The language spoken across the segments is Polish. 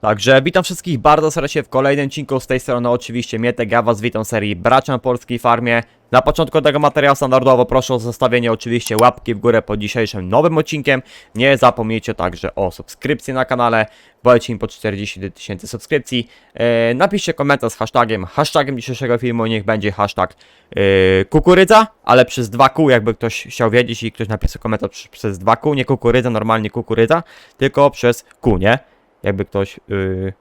Także witam wszystkich bardzo serdecznie w kolejnym odcinku z tej strony oczywiście Mietek, ja was witam w serii Bracia na Polskiej Farmie. Na początku tego materiału standardowo proszę o zostawienie oczywiście łapki w górę pod dzisiejszym nowym odcinkiem. Nie zapomnijcie także o subskrypcji na kanale, bądźcie im po 40 tysięcy subskrypcji. E, napiszcie komentarz z hashtagiem, hashtagiem dzisiejszego filmu niech będzie hashtag e, kukurydza, ale przez 2 kół, jakby ktoś chciał wiedzieć i ktoś napisał komentarz przez 2 kół, nie kukurydza, normalnie kukurydza, tylko przez kół, nie? Jakby ktoś. Yy,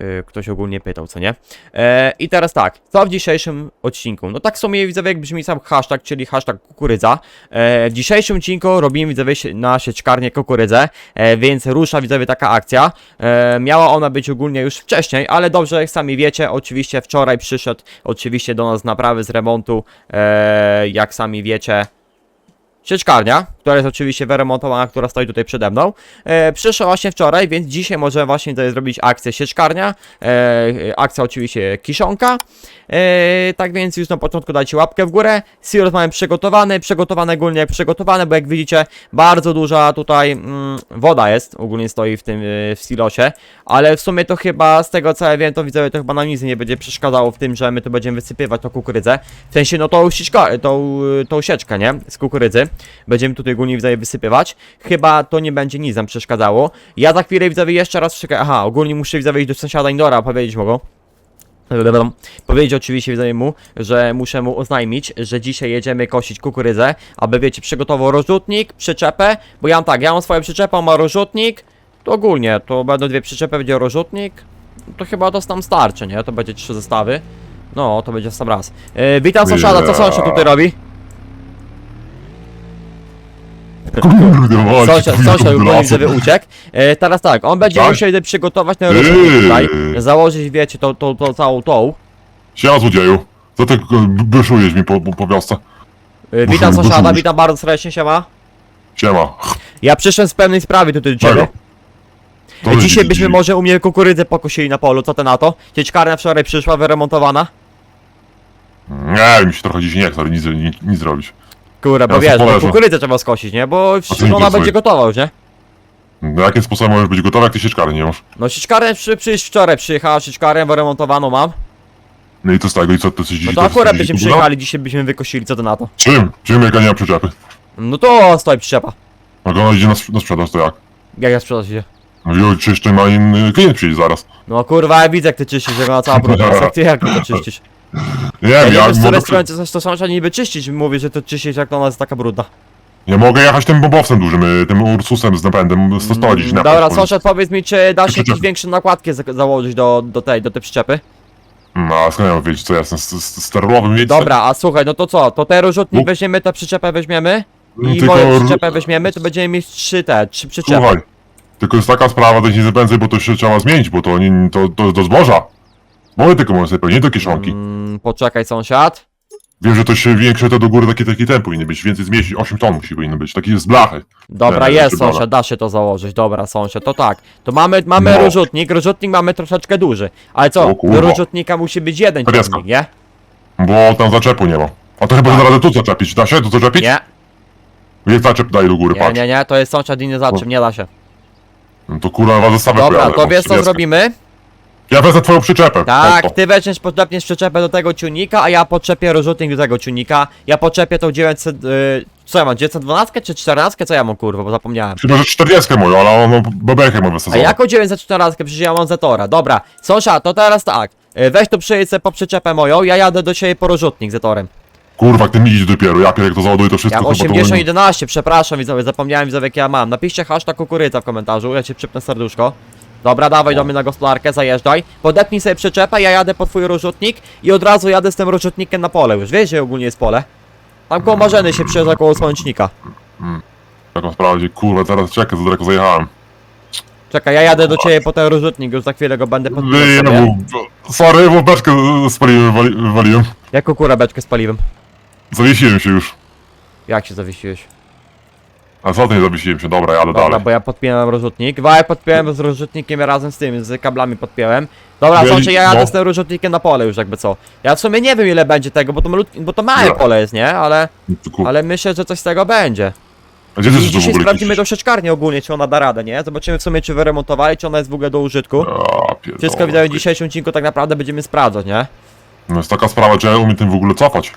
yy, ktoś ogólnie pytał, co nie? E, I teraz tak, co w dzisiejszym odcinku? No tak w sumie widzowie, jak brzmi sam hashtag, czyli hashtag kukurydza. E, w dzisiejszym odcinku robimy widzowie na sieczkarnię kukurydzę, e, więc rusza widzowie taka akcja. E, miała ona być ogólnie już wcześniej, ale dobrze, jak sami wiecie, oczywiście wczoraj przyszedł oczywiście do nas naprawy z remontu, e, jak sami wiecie, sieczkarnia, która jest oczywiście wyremontowana, która stoi tutaj przede mną. E, przyszła właśnie wczoraj, więc dzisiaj możemy właśnie tutaj zrobić akcję sieczkarnia. E, akcja oczywiście kiszonka. E, tak więc już na początku dajcie łapkę w górę. Silos mamy przygotowany, przygotowane ogólnie jak przygotowane, bo jak widzicie bardzo duża tutaj mm, woda jest, ogólnie stoi w tym e, w silosie, ale w sumie to chyba z tego co ja wiem, to widzę, to chyba nam nic nie będzie przeszkadzało w tym, że my tu będziemy wysypywać tą kukurydzę. W sensie no tą sieczka, tą, tą sieczkę, nie? Z kukurydzy. Będziemy tutaj ogólnie widzowie wysypywać. Chyba to nie będzie nic nam przeszkadzało. Ja za chwilę widzowie jeszcze raz czekaj. Aha, ogólnie muszę widzowie iść do sąsiada Indora, powiedzieć. Dobra, Powiedzieć oczywiście widzowie mu, że muszę mu oznajmić, że dzisiaj jedziemy kosić kukurydzę, aby wiecie, przygotował rozrzutnik, przyczepę, bo ja mam tak, ja mam swoją przyczepę, ma rozrzutnik, to ogólnie, to będą dwie przyczepy, będzie rozrzutnik, to chyba to tam starczy, nie? To będzie trzy zestawy. No, to będzie w sam raz. Yy, witam sąsiada, co sąsiad tutaj robi? Kurde, Sąsiad, kurde, sąsiad ogólnie lasem. widzowie uciekł. E, teraz tak, on będzie Tak? musiał przygotować ten rozrzutnik Eee. tutaj, założyć, wiecie, tą, tą, tą całą tą. Siema złodzieju. Co ty byszujesz mi po, po, po wiosce? E, witam sąsiada, wyczuć. witam bardzo serdecznie, siema. Siema. Ja przyszedłem z pewnej sprawy tutaj do ciebie. Czego? To E, Dzisiaj byśmy może u mnie kukurydzę pokosili na polu, co ty na to? Sieczkarnia wczoraj przyszła, wyremontowana. Nie, mi się trochę dziś nie chce, nic, nic, nic zrobić. Kurde, bo Ja wiesz, sobie bo poleżę. kukurydzę trzeba skosić, nie? Bo ona to będzie gotowa już, nie? No, jakim sposobem możesz być gotowy, jak ty sieczkary nie masz? No sieczkarnia przy, przyjść wczoraj przyjechała, sieczkarnię wyremontowaną mam. No i co z tego, i co ty dziś... No to akurat byśmy przyjechali, dzisiaj byśmy wykosili, co ty na to? Czym? Czym jak ja nie mam przyczepy? No to stoi przyczepa. Jak ona idzie na, sp- na sprzedaż, to jak? Jak ja sprzedać się? No i czy jeszcze ma inny klient przyjdzie zaraz? No kurwa, ja widzę jak ty czyścisz, jak ona cała brudna jest, jak ty jak to czyścisz? Nie Ja wiem, nie ja wiem, z mogę, której strony to, to sąsiad niby czyścić, mówi, że to czyścić jak ona jest taka brudna. ja mogę jechać tym bombowcem dużym, y, tym Ursusem z napędem 110 Mm, napęd. Dobra, powiedz. sąsiad powiedz mi, czy da się jakieś większe nakładki za założyć do, do tej, do tej przyczepy? No, a skąd ja mam wiedzieć, co ja jestem, sterowym miejscem? Dobra, a słuchaj, no to co, to rozrzutnik Mów. weźmiemy, tę przyczepę weźmiemy i Tylko- moją przyczepę weźmiemy, to będziemy mieć trzy te, trzy przyczepy. Słuchaj, tylko jest taka sprawa, to się nie zapędzę, bo to się trzeba zmienić, bo to nie, to, to do zboża. Moje tylko może sobie pełnić, nie do kieszonki. Mm, poczekaj sąsiad. Wiem, że to się większe te do góry takie taki tempo powinny być, więcej zmieścić, 8 ton musi powinno być, taki z blachy. Dobra, Nie, jest czy dobra. sąsiad, da się to założyć, dobra sąsiad, to tak. To mamy, mamy No. rozrzutnik, rozrzutnik mamy troszeczkę duży. Ale co, O kurwa. do rozrzutnika musi być jeden Przewiaska. ciągnik, nie? Bo tam zaczepu nie ma. A to chyba Tak. zaraz tu zaczepić, da się tu zaczepić? Nie, Jak zaczep daje do góry, nie, patrz. nie, nie, to jest sąsiad inny za czym, nie da się. No to kurwa was zestawę Dobra, to wiesz co zrobimy? Ja wezmę twoją przyczepę. Tak, ty weźmiesz, podepniesz przyczepę do tego ciunika, a ja podczepię rozrzutnik do tego ciunika. Ja podczepię tą 900, y, co ja mam, 912 czy 14? Co ja mam kurwa, bo zapomniałem. Chyba, że 40 moją, ale ono bebechem ma A wystosowane. jaką 914? Przecież ja mam Zetora. Dobra, sąsiad, to teraz tak. y, Weź tu przyjedź sobie po przyczepę moją, ja jadę do ciebie po rozrzutnik Zetorem. Kurwa, ty mi idzie dopiero, ja jak to załaduję to wszystko Ja mam chyba to... 8011, przepraszam widzowie, zapomniałem widzowie jak ja mam. Napiszcie hashtag kukurydza w komentarzu, ja ci przypnę serduszko. Dobra, dawaj do mnie na gospodarkę, zajeżdżaj. Podepnij sobie przyczepę, ja jadę po twój rozrzutnik i od razu jadę z tym rozrzutnikiem na pole już. Wiesz, że ogólnie jest pole? Tam koło Marzeny się przyjeżdża koło Słonecznika. Taką sprawę, kurwa, teraz czekaj, za daleko zajechałem. Czekaj, ja jadę do ciebie po ten rozrzutnik, już za chwilę go będę podpinał sobie. bo... Sorry, bo beczkę spaliłem, wali, waliłem. Jaką kurę beczkę spaliłem? Zawiesiłem się już. Jak się zawiesiłeś? A co to nie zawiesiłem się? Dobra, jadę Dobra, dalej. bo ja podpiąłem rozrzutnik. Wałek podpiąłem z rozrzutnikiem razem z tym, z kablami podpiąłem. Dobra, Ja- słuchajcie, ja jadę no. z tym rozrzutnikiem na pole już jakby co. Ja w sumie nie wiem ile będzie tego, bo to, bo to małe Ja. pole jest, nie? Ale, Ty, kur- ale myślę, że coś z tego będzie. A gdzie ty I w dzisiaj ogóle sprawdzimy do sieczkarni ogólnie, czy ona da radę, nie? Zobaczymy w sumie, czy wyremontowali, czy ona jest w ogóle do użytku. Pierdolę. Wszystko w dzisiejszym odcinku tak naprawdę będziemy sprawdzać, nie? No jest taka sprawa, czy ja umiem tym w ogóle cofać.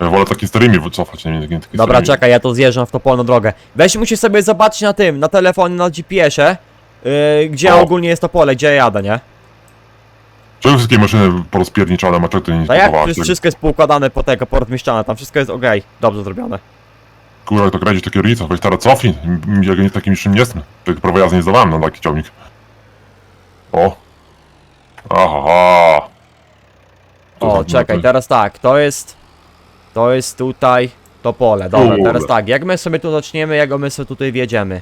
Ja wolę takimi starymi cofać, nie, nie, nie takimi Dobra, starymi. czekaj, ja to zjeżdżam w tą polną drogę. Weź musisz sobie zobaczyć na tym, na telefonie, na GPS-ie, yy, gdzie O. ogólnie jest to pole, gdzie ja jadę, nie? Czego wszystkie maszyny porozpierniczane, a czego ty nie Tak jak kupowałeś? wszystko, wszystko jest poukładane po tego, porozmieszczane, tam wszystko jest okej, dobrze zrobione. Kurwa, to kręcić takie kierownica, weź teraz cofnij. M- Ja nie takim niczym nie jestem. Tak prawo jazdy nie zdawałem na taki ciągnik. O. Aha. To O, za- czekaj, to- teraz tak, to jest, to jest tutaj, to pole, dobra, teraz tak, jak my sobie tu zaczniemy, jak my sobie tutaj wjedziemy.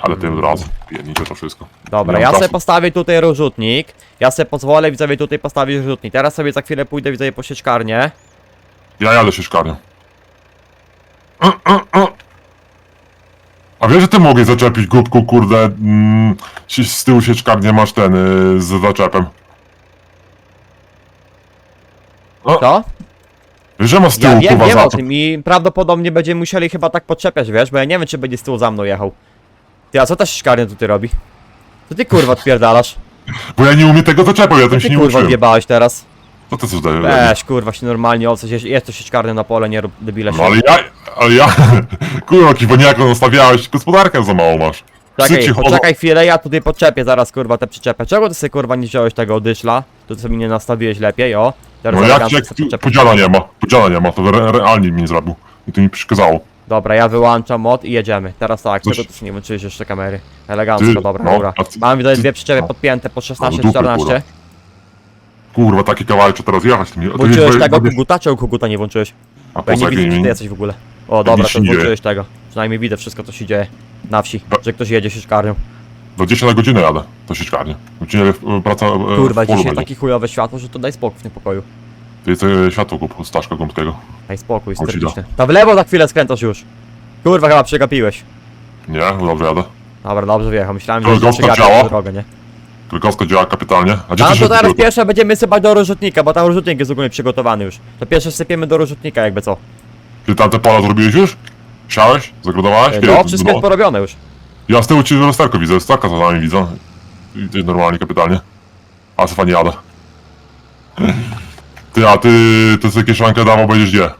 Ale ty od razu, piernicze to wszystko. Dobra, Nie mam ja sobie czasu. postawię tutaj rozrzutnik, ja sobie pozwolę widzowie tutaj postawić rozrzutnik, teraz sobie za chwilę pójdę widzowie po sieczkarnię. Ja jadę się szkarnią. A wiesz, że ty mogę zaczepić głupku, kurde, mm, si- z tyłu sieczkarnie masz ten, y, z zaczepem. To? Że masz z tyłu, Ja wiem, kurwa, wiem o zaczep. tym i prawdopodobnie będziemy musieli chyba tak podczepiać, wiesz, bo ja nie wiem czy będzie z tyłu za mną jechał. Ty, a co ta sieczkarnia tutaj robi? Co ty kurwa odpierdalasz? Bo ja nie umiem tego zaczepu, ja tym się ty nie kurwa uczyłem. odjebałeś teraz? Co ty coś daje? Weź kurwa się normalnie o coś, jest- jest to sieczkarnia na pole, nie rób debile No ale się. ja, ale ja, kurwa, kiwoniaką nastawiałeś, gospodarkę za mało masz. Czekaj, Psy ci chodzą- poczekaj chwilę, ja tutaj podczepię zaraz kurwa tę przyczepę. Czego ty sobie kurwa nie wziąłeś tego dyszla? To ty sobie nie nastawiłeś lepiej, o. No jak, elegancko jak sobie tu podczepię. podziela nie ma, podziela nie ma, to re, realnie mi nie zrobił. I to mi przeszkadzało. Dobra, ja wyłączam mod i jedziemy. Teraz tak, Coś- czego ty sobie nie włączyłeś jeszcze kamery? Elegancko, Ty, dobra, no, dobra. a ty- Mam widać dwie przyczepy no. podpięte po 16, dupy, 14. kurwa. Kurwa, taki kawałek, czy teraz jechać? Tym, Włączyłeś tego koguta, czego koguta nie włączyłeś? A Bo ja nie co, widzę, gdzie ty jesteś w ogóle. O, dobra, nic to się nie włączyłeś tego. Przynajmniej widzę wszystko, co się dzieje na wsi, że ktoś jedzie sieczkarnią. 20 na godzinę jadę, to sieczkarnie. Godzinę e, praca e, Kurwa, w polu dzisiaj będzie. takie chujowe światło, że to daj spokój w tym pokoju. To jest e, światło kup Staszka Gąbskiego. Daj spokój, ci. Ta w lewo za chwilę skręcasz już. Kurwa, chyba przegapiłeś. Nie, dobrze jadę. Dobra, dobrze wjechał. Myślałem, To że przegapił działa? tę drogę, nie? Tylko działa kapitalnie. A gdzie A ty to się teraz kupił? pierwsze będziemy sypać do rozrzutnika, bo tam rozrzutnik jest ogólnie przygotowany już. To pierwsze sypiemy do rozrzutnika, jakby co. Ty tamte pola zrobiłeś już? Siałeś? Zagrodowałeś? Kiedy No, to wszystko było? jest porobione już. Ja z tyłu ci rozterko widzę, starka za nami widzę. I to jest normalnie, kapitalnie. A co fajnie jadę. Ty, a ty, ty sobie kieszonkę dawał, będziesz gdzie?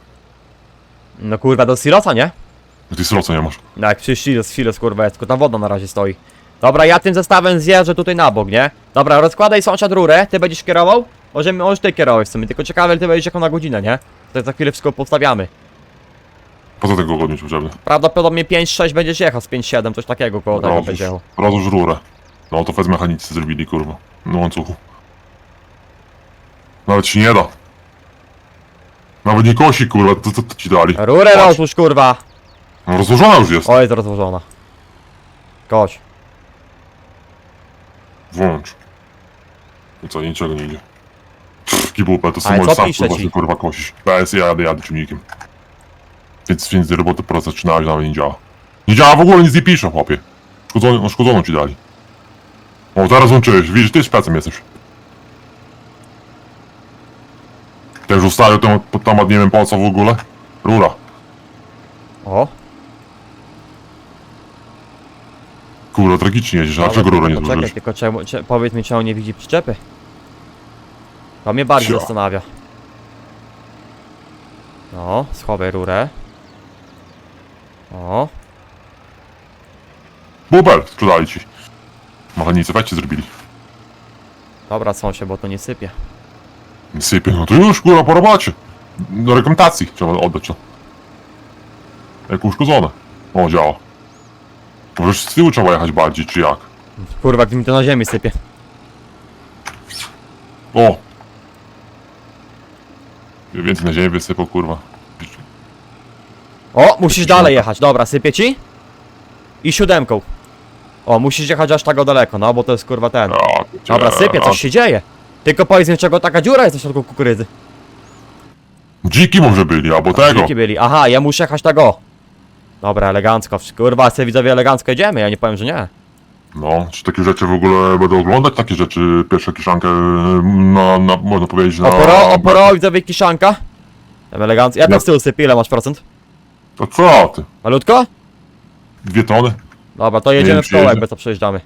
No kurwa, do silosa, nie? Ty sroco nie masz. No jak przecież silos, silos kurwa jest, tylko tam woda na razie stoi. Dobra, ja tym zestawem zjeżdżę tutaj na bok, nie? Dobra, rozkładaj sąsiad rurę, ty będziesz kierował? Możemy, możesz ty kierować w sumie, tylko ciekawe, ty będziesz jaką na godzinę, nie? To za chwilę wszystko postawiamy. Po co tego godnić potrzebny? Prawdopodobnie 5-6 będziesz jechał, z 5-7, coś takiego koło tego Rozłóż, będzie jechał. rozłóż rurę. No to fez mechanicy zrobili, kurwa. Na łańcuchu. Nawet się nie da. Nawet nie kosi, kurwa, to co ci dali? Rurę Patrz. rozłóż, kurwa! No, rozłożona już jest. O, jest rozłożona. Koś. Włącz. I co, niczego nie idzie. Pff, kibupę, to Ale samo co sam pisze kurwa ci? się kurwa kosisz. Ja jadę, jadę ciągnikiem. Więc, więc roboty po raz zaczynałeś, nawet nie działa. Nie działa w ogóle, nic nie pisze, chłopie. Szkodzoną, no, szkodzoną ci dali. O, teraz włączyłeś, widzisz, ty szpecem jesteś. Też ustawił ten pod temat, nie wiem po co w ogóle. Rura. O. Kurwa, tragicznie jedziesz, a dlaczego rura nie Czekaj, tylko czemu, cze, powiedz mi, czy on nie widzi przyczepy? To mnie bardziej Cio. zastanawia. No, schowaj rurę. O, Bubel, sprzedali ci. Mechanicy, weźcie zrobili. dobra, sąsiad, bo to nie sypie. Sypie, no to już kurwa po robocie. Do rekomendacji trzeba oddać to. Jak uszkodzone. O, działa. Możesz z tyłu trzeba jechać bardziej, czy jak? Kurwa, gdy mi to na ziemi sypie. O! Więcej na ziemię wysypał, kurwa. O, musisz dalej jechać, dobra, sypie ci? I siódemką. O, musisz jechać aż tak daleko, no, bo to jest kurwa ten. Dobra, sypie, coś się dzieje. Tylko powiedz mi, czego taka dziura jest na środku kukurydzy. Dziki może byli, albo tego. Dziki byli. Aha, ja muszę jechać tak o. Dobra, elegancko. Kurwa, sobie widzowie elegancko jedziemy, ja nie powiem, że nie. No, czy takie rzeczy w ogóle będą oglądać? Takie rzeczy, pierwsza kiszankę na, na można powiedzieć na... Oporo, oporo, widzowie kiszanka. Tam elegancko. Ja tam z tyłu sypię, ile masz procent? To co ty? Malutko? Dwie tony? Dobra, to jedziemy wiem, w czy koło, jedzie. jakby to przejeżdżamy.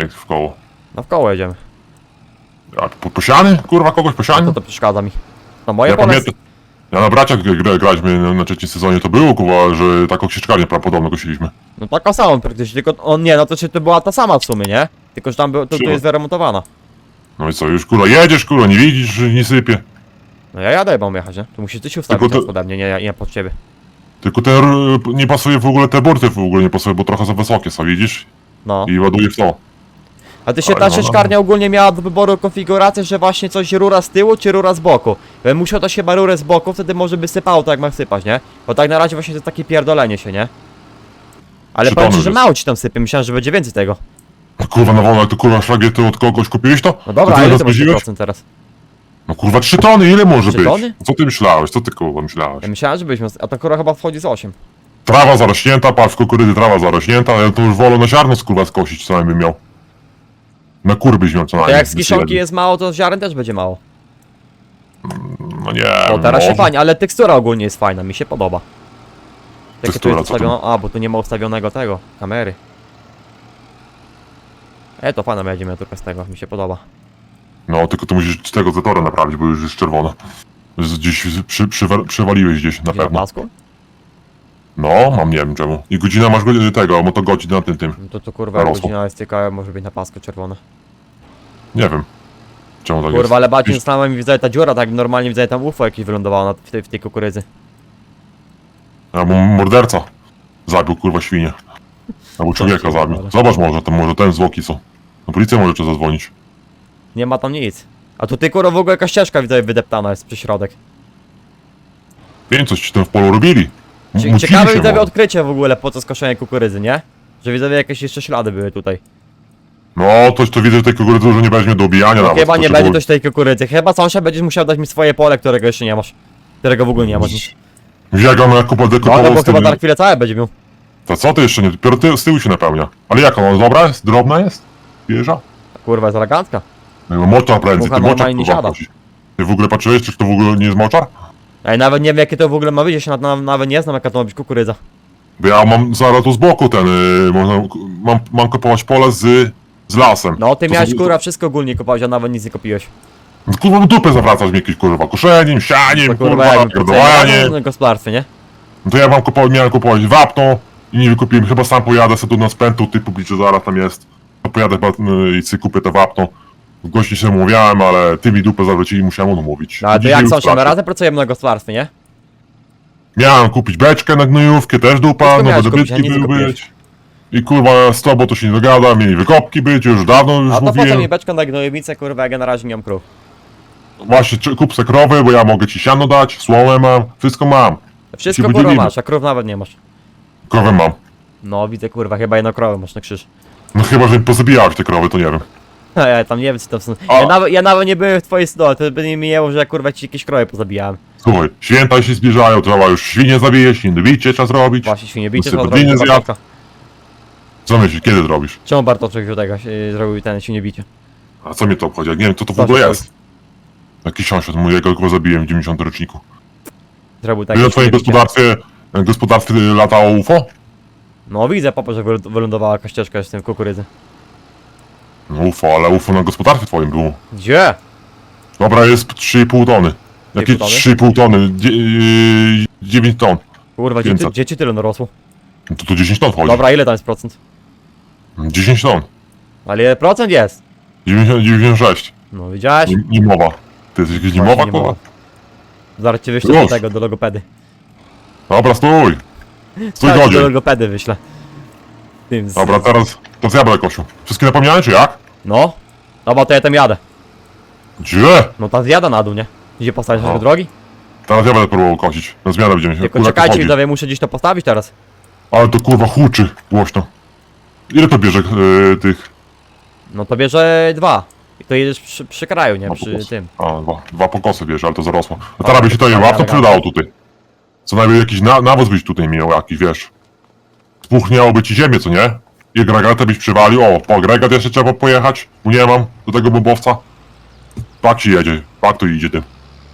Jak w koło. No w koło jedziemy. A po, posiany? Kurwa, kogoś posiany? to to przeszkadza mi. No moje Ja pole... pamiętam, ja na braciach gra, gra, graliśmy na, na trzecim sezonie, to było kuwa, że taką księżkarnię prawdopodobnie kosiliśmy. No taką samą praktycznie, tylko on nie, no to się to była ta sama w sumie, nie? Tylko, że tam był, to, to jest wyremontowana. No i co, już kurwa jedziesz, kurwa, nie widzisz, że nie sypie. No ja jadę, mam jechać, nie? Tu musisz ty się ustawić Tylko to- to... pode mnie, nie, nie pod ciebie. Tylko ten, r- nie pasuje w ogóle, te burty w ogóle nie pasuje, bo trochę za wysokie są, widzisz? No. I ładuje w to. A ty się ta no, no. szklarnia ogólnie miała do wyboru konfigurację, że właśnie coś rura z tyłu czy rura z boku. Ja musiał to chyba rurę z boku, wtedy może by sypało tak jak ma sypać, nie? Bo tak na razie właśnie to jest takie pierdolenie się, nie? Ale Trzy powiem ci, że jest. mało ci tam sypie, myślałem, że będzie więcej tego. No kurwa, na wolno, to kurwa szlagiety od kogoś kupiłeś to? No dobra, to ty to procent teraz? No kurwa, 3 tony, ile może Trzy być? tony? Co ty myślałeś? Co ty kurwa myślałeś? Ja myślałem, że byśmy, a ta kura chyba wchodzi z 8. Trawa zarośnięta, patrz, w kukurydzy trawa zarośnięta, ja to już wolę na ziarno kurwa skosić, co najmniej miał. Na kur byś miał co To najmniej. jak z kiszonki jest mało, to ziaren też będzie mało. No nie, Bo teraz się może. fajnie, ale tekstura ogólnie jest fajna, mi się podoba. Tu Tekstura, jest co to? ustawiono? A, bo tu nie ma ustawionego tego, kamery. E, to fajna będzie miniaturka z tego, mi się podoba. No, tylko to musisz tego zetora naprawić, bo już jest czerwone. Z- Gdzieś przy, przy, przewaliłeś gdzieś, na Gdzie na pewno. pasku? No, mam nie wiem czemu. I godzina masz go- tego, moto godzin na tym, tym. No to to kurwa godzina jest tylko może być na pasku czerwone. Nie wiem. Czemu tak Kurwa, ale bardziej Wiesz, zastanawiam mi widzę ta dziura, tak normalnie widzę tam UFO jakieś wylądowało na, w, tej, w tej kukurydzy. Albo morderca zabił kurwa świnię. Albo człowieka zabił. Zobacz może, to może ten zwłoki są. Na policję może trzeba zadzwonić. Nie ma tam nic. A tu ty kurwa w ogóle jakaś ścieżka widzę wydeptana jest przy środek. Wiem, coś ci tam w polu robili. M- Cie- Ciekawe się widzowie może. odkrycie w ogóle po co skoszenie kukurydzy, nie? Że widzowie jakieś jeszcze ślady były tutaj. No, to, to widzę, że tej kukurydzy że nie weźmie do obijania No nawet. chyba nie będzie też tej kukurydzy. Chyba sąsiad będziesz musiał dać mi swoje pole, którego jeszcze nie masz. Którego w ogóle nie masz. Jak on jak kupa No ale bo chyba tak chwilę całe będzie miał. To co ty jeszcze nie... Dopiero ty, z tyłu się napełnia. Ale jak ona, dobra jest? Drobna jest? Wieża? Kurwa jest elegancka. No, moczar prędzej, Mucha ty moczar normalnie nie kurwa siada. chodzi. Ty w ogóle patrzyłeś, czy to w ogóle nie jest moczar? Ej, nawet nie wiem jakie to w ogóle ma być, ja się na, na, nawet nie znam jaka to ma być kukurydza. Bo ja mam zaraz tu z boku ten... Yy, można, mam, mam kupować pole z, z lasem. No ty To miałeś są- kurwa wszystko ogólnie kopałeś, a nawet nic nie kopiłeś. to- Kurwa, w dupę zawracasz mi jakieś kurwa koszeniem, sianiem, To kurwa kurwa, jak gardowanie. gospodarstwie, nie? No to ja mam kupować, miałem kupować wapno i nie wykupiłem, chyba sam pojadę sobie tu na spętu, typu bliżej zaraz tam jest. To pojadę chyba, y, i sobie kupię te wapno. W gości się mówiłem, ale ty mi dupę zawrócili, musiałem umówić. No ale to Dzisiaj jak już sąsiad, razem pracujemy na gospodarstwie, nie? Miałem kupić beczkę na gnojówkę, też dupa, Wszystko nowe miałeś kupić, a dobytki nic nie były kupiłeś. być. I kurwa z tobą to się nie dogada, mieli wykopki być, już dawno już A to po co mówiłem. mi beczka na gnojowicę, kurwa, jak ja na razie nie mam krów. Właśnie czy- kup se krowy, bo ja mogę ci siano dać, słomę mam, wszystko mam. Wszystko Ci kurwa podzielimy. masz, a krów nawet nie masz. Krowę mam. No widzę kurwa, chyba jedną krowę masz na krzyż. No chyba, że mi pozabijałeś te krowy, to nie wiem. A ja tam nie wiem co tam są. A. Ja nawet, ja nawet nie byłem w twojej stole, to by nie mijało, że ja kurwa ci jakieś krowy pozabijałem. Słuchaj, święta się zbliżają, trzeba już świnie zabijać, świnie trzeba zrobić. Właśnie świnie bicie, trzeba zrobić zjadł. Bartoszka. Co myślisz, kiedy zrobisz? Czemu Bartoszek wziął tego, yy, zrobił ten świnie bicie? A co mnie to obchodzi? Jak nie wiem, co to w Co ogóle jest. Jakiś sąsiad mojego go zabiłem w 90 roczniku. Zrobił Tak, takie na twoim bicie. gospodarstwie, gospodarstwie latało UFO? No widzę papa, że wyl- wylądowała jakaś ścieżka z tym kukurydzy. No UFO, ale UFO na gospodarstwie twoim było. Gdzie? Dobra, jest 3,5 tony. Jakie 3,5 3,5 tony? Dzie- yy, 9 ton. Kurwa, gdzie, ty, 500. gdzie ci tyle narosło? No to, to 10 ton wchodzi. Dobra, ile tam jest procent? 10 ton. Ale ile procent jest? 90, 96. No widziałeś? Nie, nie mowa. Ty jesteś jakiś Właśnie nie kurwa? Zaraz cię wyślę do Już. tego, do logopedy. Dobra, stój. Stój Zaraz cię do logopedy wyślę. Tym z... Dobra, teraz, teraz ja będę kosił. Wszystkie napomniane, czy jak? No. Dobra, to ja tam jadę. Gdzie? No ta zjada na dół, nie? Gdzie postawić O. do drogi? Teraz ja będę próbował kosić. Na zmianę będziemy się Tylko kurwa, czekajcie, chodzi. widzowie, muszę gdzieś to postawić teraz. Ale to kurwa huczy głośno. Ile to bierze yy, tych? No to bierze dwa. I to jedziesz przy, przy kraju, nie? Dwa Przy tym. A, dwa, dwa pokosy bierze, ale to zarosło. A teraz by się to je to łatwo elegancko. przydało tutaj. Co najmniej jakiś na, nawóz byś tutaj miał, jakiś wiesz. Spuchniałoby ci ziemię, co nie? I agregatę byś przywalił. O, po agregat jeszcze trzeba pojechać, bo nie mam do tego bombowca. Pak się jedzie, pak to idzie tym.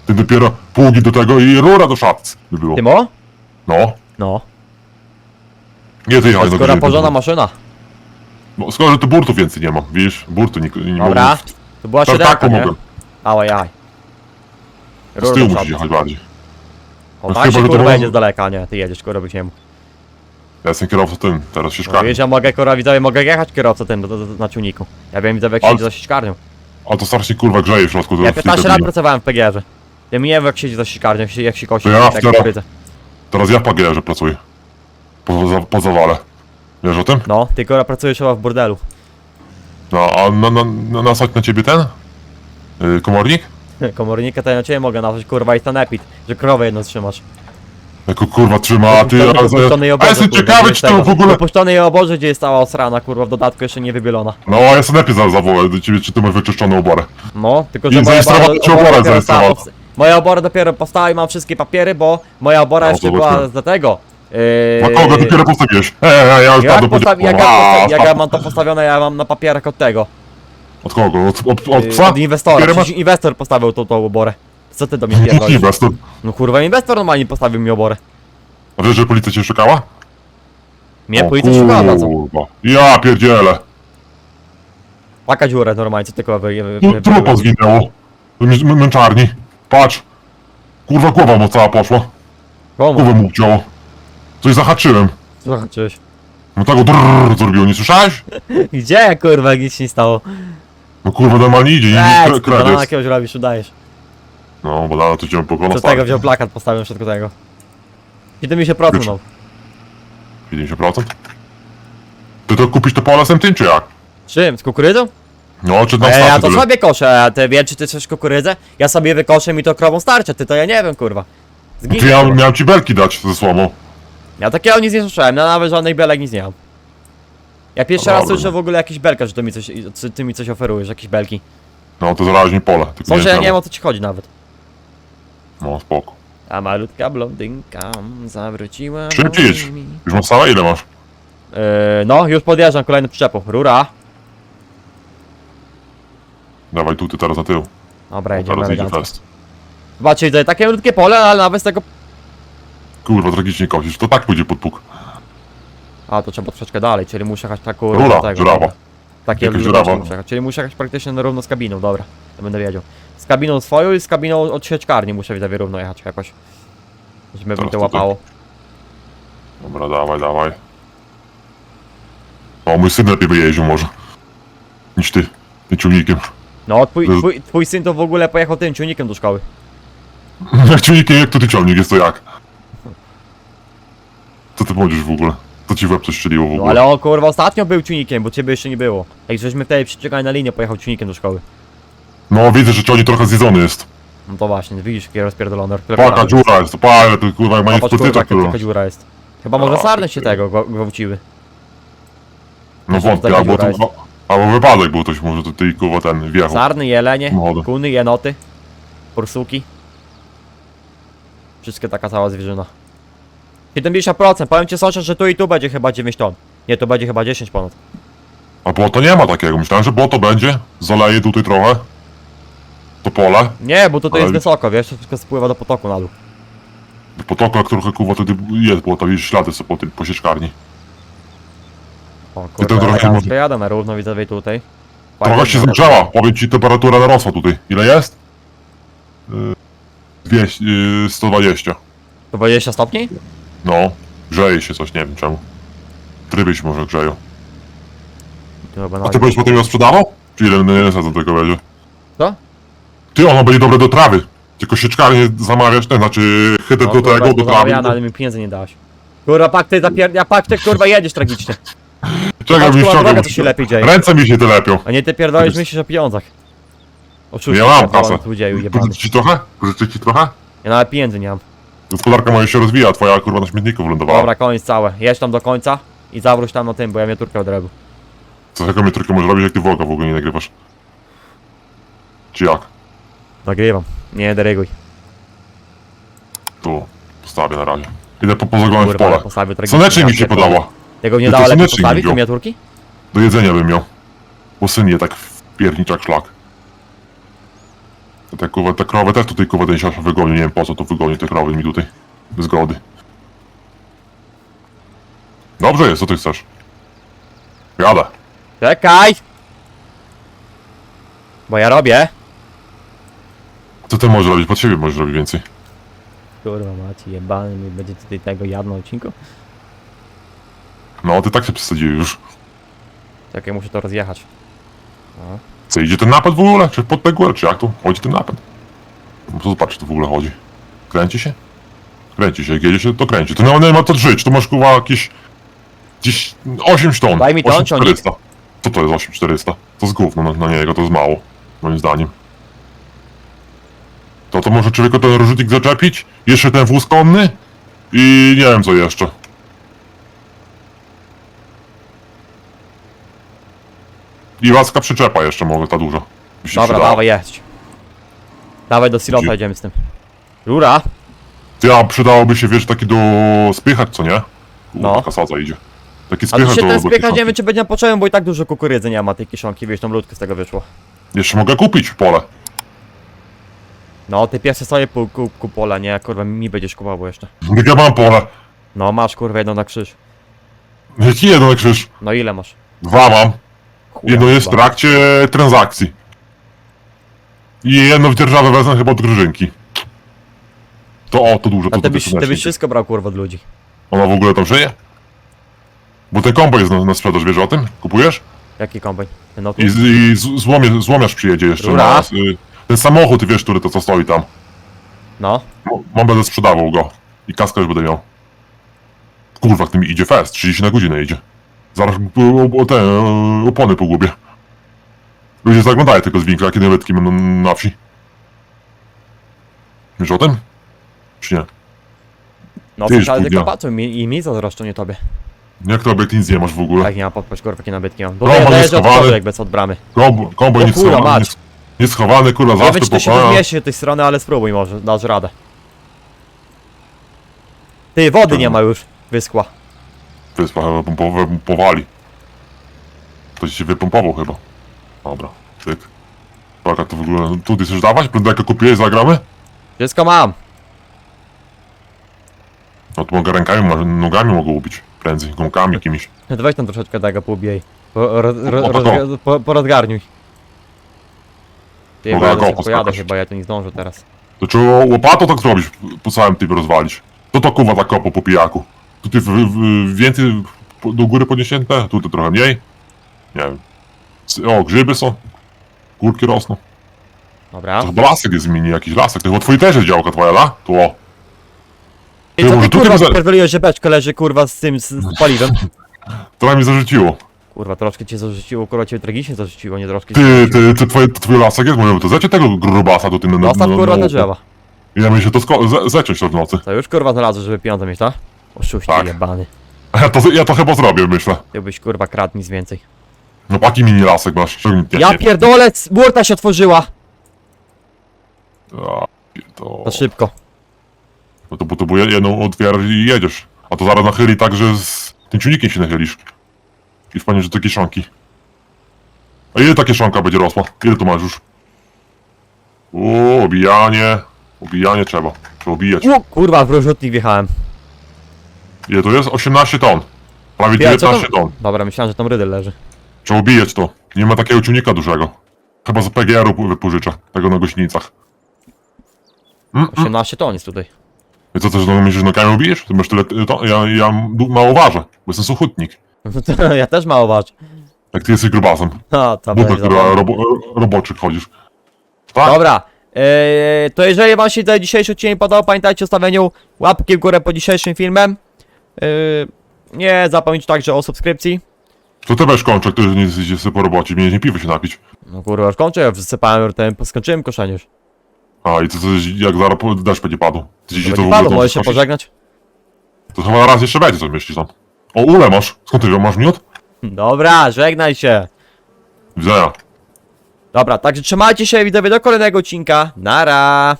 Tym dopiero pługi do tego i rura do szatc by było. Tymo? No. No. Nie ty jechać na Skoro porządna maszyna. Bo Skoro, że tu burtów więcej nie ma, widzisz? Burtu nie, nie Dobra. To była Tak, siedemka, tak nie? pomogę. Ałaj, aj. Z tyłu do musisz przodu. jechać bardziej. O, No tak chyba, się że to kurwa może- jedzie z daleka, nie, ty jedziesz kurwa byś nie mógł. Ja jestem kierowcą tym, teraz się No, szkami. wiesz, ja mogę kurwa widzowie, mogę jechać kierowcą tym do, do, do, na ciuniku. Ja wiem widzowie jak Ale- siedzi za sieczkarnią. A to strasznie kurwa grzeje w środku. Ja w tej 15 lat pracowałem w PGR-ze. Ja mi nie wiem jak siedzi za sieczkarnią, jak się, jak się kosi, To ja wczoraj- kukurydzę. Teraz ja w Pagierze pracuję. Po, za, po zawale. Wiesz o tym? No, ty kurwa pracujesz chyba w bordelu. No, a na, na, na, nasać na ciebie ten? Yy, komornik? Komornika to ja na ciebie mogę nazwać kurwa i sanepid, że krowę jedną trzymasz. Jako kurwa trzyma, a ty... A, oborze, jestem kurwa, ciekawy, gdzie czy jest to tego. w ogóle... Opuszczonej oborze, gdzie jest cała osrana, kurwa, w dodatku jeszcze nie wybielona. No, a ja sobie lepiej zaraz zawołę do ciebie, czy ty masz wyczyszczoną oborę. No, tylko I że moja zarejestrować obora, ci obora oborę dopiero zarejestrować. Moja obora dopiero powstała i mam wszystkie papiery, bo moja obora No, jeszcze była z tego. Na Yy, kogo dopiero postawiłeś? Eee, ja już jak, padł postawi, jak, ja jak ja mam to postawione, ja mam na papierach od tego. Od kogo? Od, od, od Yy, psa? od inwestora. Papiery Przecież masz? inwestor postawił tą, tą oborę. Co ty do mnie pierdolisz? inwestor? No kurwa, inwestor normalnie postawił mi oborę. A wiesz, że policja cię szukała? Mnie O policja szukała na co? kurwa. Ja pierdzielę. Paka dziurę normalnie, co ty kurwa wy, wy, Tu wy, trupa wy, zginęło. M- Męczarni. Patrz. Kurwa, głowa mu cała poszła. Komu? Głowę mu wcięło. Coś zahaczyłem. Zobaczyłeś. No tak go drrrr zrobiło, nie słyszałeś? Gdzie kurwa, nic się nie stało? No kurwa, normalnie idzie, nie Eee, kra- kurwa, kradziec. jakiegoś robisz, udajesz. No, bo na to cię pokona Co z tego wziął plakat, postawił w środku tego. I ty mi się procent Wiesz. mam. 50%? Ty to kupisz to pole tym, czy jak? Czym? Z kukurydzą? No, czy na E, ja to sobie koszę, a ty wiesz czy ty chcesz kukurydzę? Ja sobie wykoszę mi to krową starcze, ty to ja nie wiem kurwa. Zginie. Ty ja miałem ci belki dać ze słomą. Ja takiego nic nie słyszałem, ja nawet żadnych belek nic nie mam. Ja pierwszy No raz dobra. słyszę w ogóle jakiś belka, że to mi coś, czy ty mi coś oferujesz, jakieś belki. No, to zaraz mi pole. Tylko Co, że ja nie wiem o co ci chodzi nawet. No, spoko. A malutka blondynka zawróciła jedź? moimi- Już masz całe? Ile masz? Yy, no, już podjeżdżam kolejny przyczepu. Rura. Dawaj tu, ty teraz na tył. Dobra, O, jedziemy teraz idzie elegancko. fest. Zobaczcie, widzę takie malutkie pole, ale nawet z tego... Kurwa, tragicznie kosisz. To tak pójdzie pod puk. A, to trzeba troszeczkę dalej, czyli muszę jechać tak kurwa Rura, dobra. Takie Jakaś muszę jechać, czyli muszę jechać praktycznie na równo z kabiną, dobra. To będę wiedział. Z kabiną swoją i z kabiną od sieczkarni muszę widzowie równo jechać jakoś. Żeby mi Teraz to tutaj. łapało. Dobra, dawaj, dawaj. O, mój syn lepiej by jeździł może. Niż ty. Ty ciągnikiem. No, twój, To- twój, twój syn to w ogóle pojechał tym ciągnikiem do szkoły. Jak ciągnikiem, jak to ty ciągnik jest, to jak? Co ty powiedzisz w ogóle? To ci w łeb coś strzeliło w No ogóle? ale on kurwa ostatnio był ciągnikiem, bo ciebie jeszcze nie było. Jak żeśmy wtedy przyciągali na linię, pojechał ciągnikiem do szkoły. No, widzę, że ciągnik trochę zjedzony jest. No to właśnie, widzisz jakie rozpierdolone. Paka dziura jest, pa, ale to kurwa jak ma No nie patrz kurwa, jaka taka dziura jest. Chyba może A, sarny się tego gwa- gwałciły. No wątpię, taka albo, dziura to, jest. albo wypadek był, coś może tutaj kurwa ten wjechał. Sarny, jelenie, Młody. kuny, jenoty, porsuki. Wszystkie taka cała zwierzyna. 70%, powiem ci Sosza, że tu i tu będzie chyba 9 ton. Nie, to będzie chyba 10 ponad. A błoto nie ma takiego, myślałem, że błoto będzie. Zaleje tutaj trochę. To pole. Nie, bo tutaj Ale- jest wysoko, wiesz, to wszystko spływa do potoku na dół. W potokach trochę kurwa tutaj jest błoto, widzisz ślady są po, tym, po sieczkarni. O to kurde, trochę elegancko jadę na równo, widzę tutaj. Trochę się zagrzała, powiem ci temperatura narosła tutaj. Ile jest? Yy, 200, yy, 120. To 20 stopni? No, grzeje się coś, nie wiem czemu. Tryby się może grzeją. To chyba A ty będziesz potem ją sprzedawał? Czy ile nie za tego będzie? Co? Ty, ono będzie dobre do trawy. Tylko sieczkarnię zamawiasz, ten, znaczy hydę No, do kurwa, tego, do to trawy. zamawiane, ale mi pieniędzy nie dałeś. Kurwa, pak ty zapier... Ja pak ty kurwa jedziesz tragicznie. Czekaj, mi kurwa, droga, co się lepiej dzieje. Ręce mi się te lepią. A nie ty pierdolisz myślisz o pieniądzach. Oszuście, Ja mam kasę. Złodzieju jebany. Pożyczyć ci trochę? Pożyczyć ci trochę? Ja nawet pieniędzy nie mam. Gospodarka moja się rozwija, twoja kurwa na śmietniku wylądowała. Dobra, koniec całe. Jedź tam do końca i zawróć tam na tym, bo ja mnie turkę odrebu. Co taką mnie tylko może robić, jak ty vloga w ogóle nie nagrywasz? Czy jak? Nagrywam. Nie deryguj. Tu, postawię na razie. Idę po pozaglądać w Kurwa, pole. postawię tragicznie. Słonecznik mi się podała. Tego nie to dało lepiej słonecznik postawić, te miniaturki? Do jedzenia bym miał. Bo syn je tak wpiernicz jak szlak. Te, kurwa, te krowy też tutaj kurwa ten siasza wygonił, nie wiem po co tu wygonił te krowy mi tutaj. Bez zgody. Dobrze jest, co ty chcesz? Jadę. Czekaj! Bo ja robię. Co ty możesz robić? Pod siebie możesz robić więcej. Kurwa macie, jebany mi będzie tutaj tego jadno odcinku. No, ty tak się przesadziłeś już. Czekaj, muszę to rozjechać. No. Co, idzie ten napęd w ogóle? Czy pod tę górę, czy jak to? Chodzi ten napęd. No to zobacz, czy to w ogóle chodzi. Kręci się? Kręci się, jak jedzie się, to kręci. To nie, nie ma to żyć, to masz kurwa jakieś... Gdzieś 8 ton. Daj mi to, 8400. Co to jest 8400? To jest gówno na, na niego, to jest mało. Moim zdaniem. To to może człowieku ten rozrzutnik zaczepić? Jeszcze ten wóz konny? I nie wiem co jeszcze. I łaska przyczepa jeszcze mogę, ta duża. By się Dobra, przydała. dawaj jedź. Dawaj do silota Gdzie? jedziemy z tym. Rura? Ja przydałoby się, wiesz, taki do spychać, co nie? No. No. Kasaza idzie. Taki A spychacz do, ten do nie kieszonki. wiem czy będzie potrzebny, bo i tak dużo kukurydzy nie ma tej kieszonki, wiesz, tą ludkę z tego wyszło. Jeszcze mogę kupić w pole. No, ty pierwsze sobie pół ku, ku pola, nie? Kurwa, mi będziesz kupował jeszcze. Jak ja mam pole. No, masz kurwa jedną na krzyż. Jaki jedno na krzyż? No ile masz? Dwa mam. Chuja Jedno jest w chyba. trakcie transakcji. I jedno w dzierżawę wezmę chyba od Gryżynki. To o, to dużo, A to, ty to, byś, ty byś wszystko brał kurwa od ludzi. Ona w ogóle tam żyje? Bo ten kombo jest na, na sprzedaż, wiesz o tym? Kupujesz? Jaki kombajn? Ten no tu? I, z- i z- złomie, złomiarz przyjedzie jeszcze Rura? na nas. Y, ten samochód, wiesz, który to co stoi tam. No. Mam będę sprzedawał go. I kaskę już będę miał. Kurwa, tym idzie fest. 30 na godzinę idzie. Zaraz o, o, te e, opony pogubię. Ludzie zaglądają tylko z winkla, jakie nabytki będą na wsi. Wiesz o tym? Czy nie? No, Ty już ale tylko patrzą mi, i mi zazdroszczą, nie tobie. Jak to obiekt nic nie masz w ogóle? Tak, nie ma podpaść kurwa, jakie nabytki mam. Bo No, ja jest od schowany. przodu jakby co od bramy. Kombo, kombo O nic kurwa, schowany, mać. Nie schowany, kurwa, Nie wiem, zawsze czy to się pokoja. do tej strony, ale spróbuj może, dasz radę. Ty, wody nie ma już, wyschła. Wyspa chyba pompowe powali. Ktoś się wypompował chyba. Dobra, tyk. Taka to w ogóle, tu ty chcesz dawać? Prędko kupiłeś, zagramy? Wszystko mam. No to mogę rękami, może nogami mogę ubić. Prędzej, gąkami jakimiś. No to weź tam troszeczkę tego półbiej. Po, roz, ro, O, to rozga- po, porozgarniuj. Ty, Mogę ja koło pojadę poskakać. chyba, ja tu nie zdążę teraz. To trzeba łopatą tak zrobić, po całym tym rozwalić. To to kuwa kopo po pijaku. Tutaj w, w, więcej po- do góry podniesięte, tutaj trochę mniej. Nie wiem. O, grzyby są. Górki rosną. Dobra. To chyba lasek jest mini, jakiś lasek. To chyba twój też jest działka twoja, da? Tu o. I Ty, co może ty kurwa za- leży kurwa z tym, z, z paliwem? Trochę mi zarzuciło. Kurwa, troszkę cię zarzuciło, kurwa cię tragicznie zarzuciło, nie troszkę Ty, ty, ty, twoje, to twój lasek jest? Może to zecie tego grubasa do ty na na- Zostaw kurwa te drzewa. Ja myślę, to sko- ze- zeciąć to w nocy. To już kurwa znalazłeś, żeby pieniądze mieć, tak? Oszuści Tak. jebany. Ja to, ja to chyba zrobię, myślę. Ty byś kurwa kradł nic więcej. No paki mini lasek masz. nie- nie- Ja pierdolę, c- burta się otworzyła! A, To, To szybko. no to potrzebuję jedną otwierasz i jedziesz. A to zaraz nachyli tak, że z tym ciągnikiem się nachylisz. I wpadniesz do kieszonki. A ile ta kieszonka będzie rosła? Ile tu masz już? O, obijanie. Obijanie trzeba. Trzeba obijać. Kurwa, w rozrzutnik wjechałem. Ile to jest? 18 ton. Prawie Ty, a co 19 ton. Dobra, myślałem, że tam rydel leży. Trzeba obijać to. Nie ma takiego ciągnika dużego. Chyba z PGR-u wypożyczę. Tego na gościnicach. 18 ton jest tutaj. I co, też no, myślisz, że nogami ubijesz? Ty masz tyle... To, ja, ja mało ważę, bo jestem suchutnik. ja też mało ważę. Jak ty jesteś grubasem. A, to Buta, będzie która robo, roboczyk chodzisz. Tak? Dobra. Eee, to jeżeli wam się ten dzisiejszy odcinek podobał, pamiętajcie o stawieniu łapki w górę pod dzisiejszym filmem. Eee, nie zapomnijcie także o subskrypcji. To ty weź kończek, to nie jesteś sobie po robocie, mnie nie piwo się napić. No kurwa, już kończę, ja wysypałem ten, skończyłem koszenie już. A i to, to jak zaraz po- deszcz będzie padł. Ty dzisiaj To to w będzie ogóle palu, to możesz się pożegnać? To chyba raz jeszcze będzie, co myślisz tam. O, ule masz. Skąd ty ją masz miód? Dobra, żegnaj się. Widzenia. Dobra, także trzymajcie się, widzowie, do kolejnego odcinka. Nara.